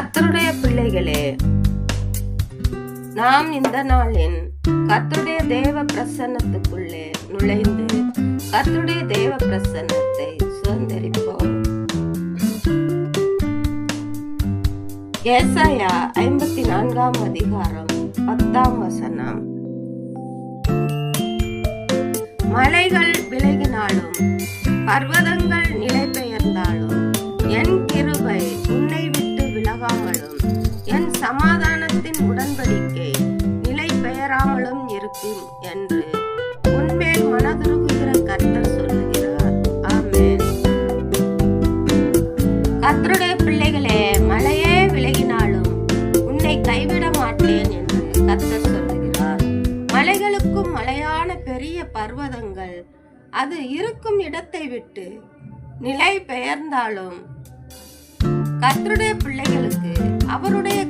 கத்தருடைய பிள்ளைகளே நாம் இந்த நாளின் கத்தருடைய தேவ பிரசன்னத்துக்குள்ளே நுழைந்து கத்தருடைய தேவ பிரசன்னத்தை சுதந்திரிப்போம். ஏசாயா ஐம்பத்தி நான்காம் அதிகாரம் பத்தாம் வசனம். மலைகள் விலகினாலும் பர்வதங்கள் சமாதானத்தின் உடன்படிக்கை நிலை பெயராமலும் இருக்கும் என்று உன்மேல் மனதுருகுகிற கர்த்தர் சொல்லுகிறார். ஆமென். கர்த்தருடைய பிள்ளைகளே மலையே விலகினாலும் உன்னை கைவிட மாட்டேன் என்று கர்த்தர் சொல்லுகிறார். மலைகளுக்கும் மலையான பெரிய பர்வதங்கள் அது இருக்கும் இடத்தை விட்டு நிலை பெயர்ந்தாலும் கர்த்தருடைய பிள்ளைகளுக்கு அவருடைய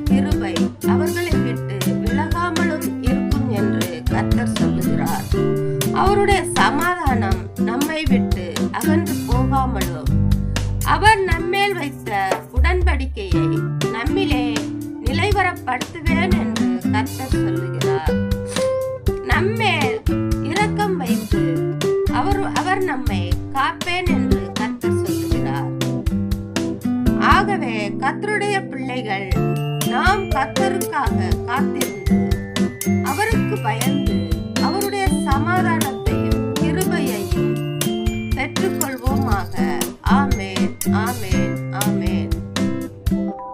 என்று கர்த்தர் சொல்லுகிறார். அவருடைய சமாதானம் நம்மை விட்டு அகன்று போகாமலும் அவர் நம்மேல் வைத்த உடன்படிக்கையை நம்மிலே நிலைவரப்படுத்துவேன் என்று கர்த்தர் சொல்லுகிறார். நம்மேல் இரக்கம் வைத்து அவர் அவர் நம்மை காப்பேன் என்று கர்த்தர் சொல்லுகிறார். ஆகவே கத்தருடைய பிள்ளைகள் நாம் கத்தருக்காக காத்திரு i Amen.